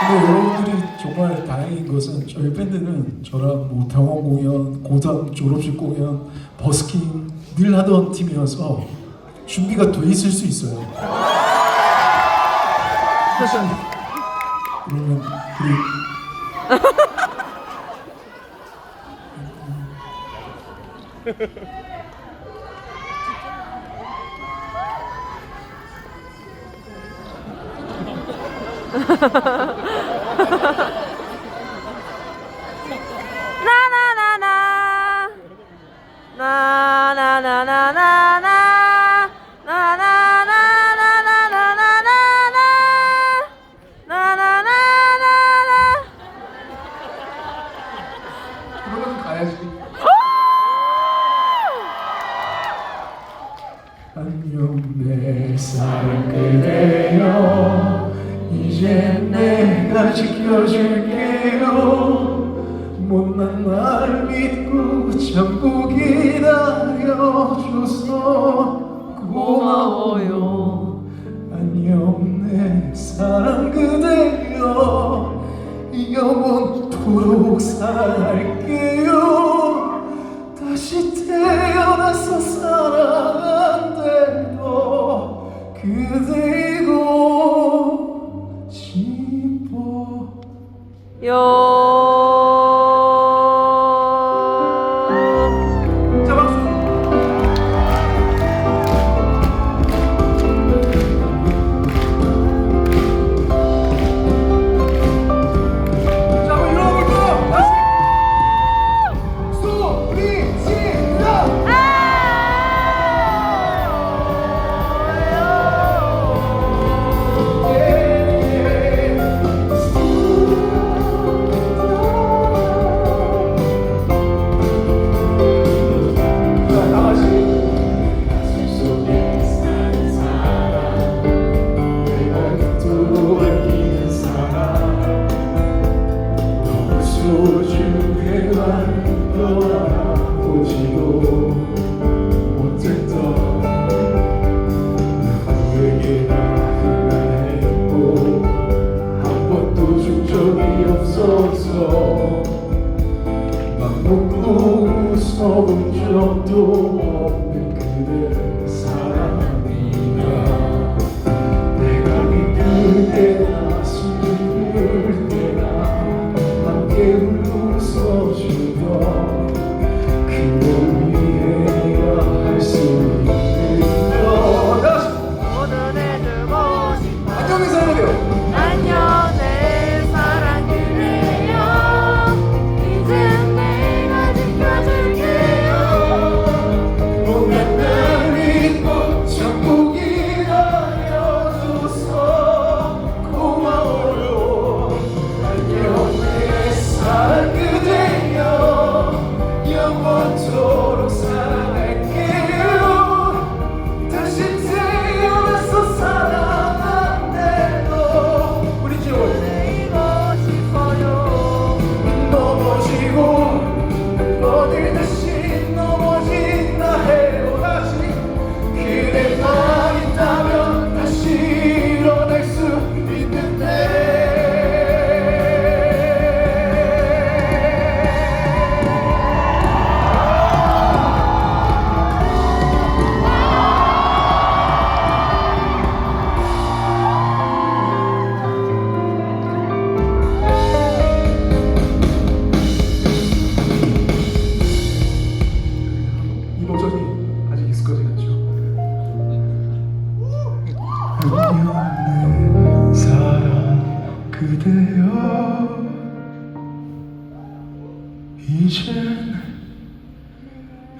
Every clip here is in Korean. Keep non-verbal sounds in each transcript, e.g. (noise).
근데 여러분들이 정말 다행인 것은 저희 밴드는 저랑 뭐 병원 공연, 고담 졸업식 공연, 버스킹 늘 하던 팀이어서 준비가 돼 있을 수 있어요. 그러면 우리 (laughs) 나나나나. 나나나나나나. 나나나나나나나나나. 나나나나나 그러면 가야지. 안녕 내 사랑 그대여 이제 내가 지켜줄게요. 못난 날 믿고 참고 기다려줘서 고마워요. 안녕 내 사랑 그대여 영원토록 사랑할게요. 다시 태어나서 사랑한대도 그대 Dios.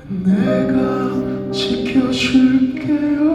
내가 지켜줄게요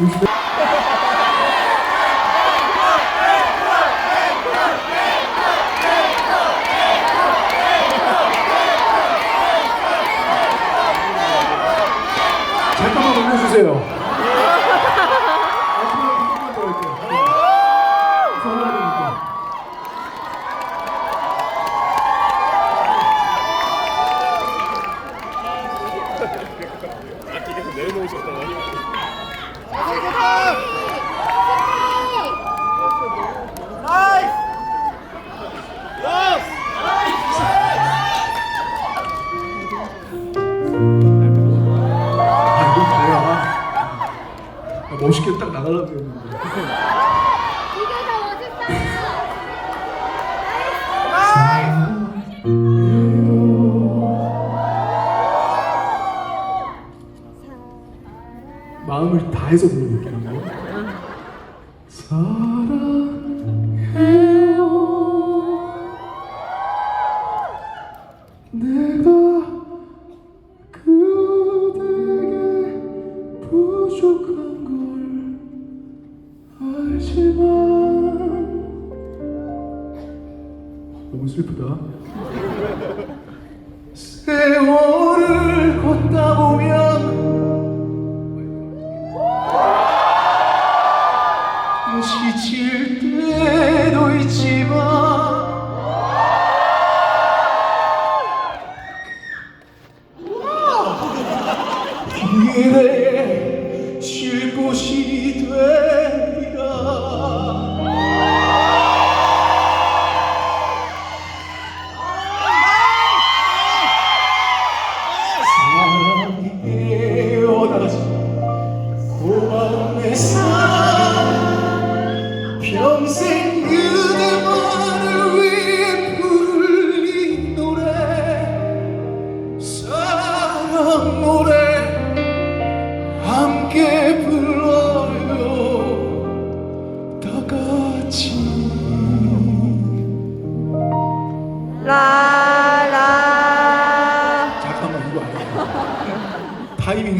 Пусть... 해서 들려드릴게요. 사랑해요. 내가 그대에게 부족한 걸 알지만 너무 슬프다. 세월을 걷다 보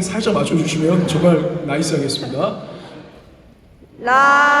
살짝 맞춰주시면 정말 나이스하겠습니다. 라.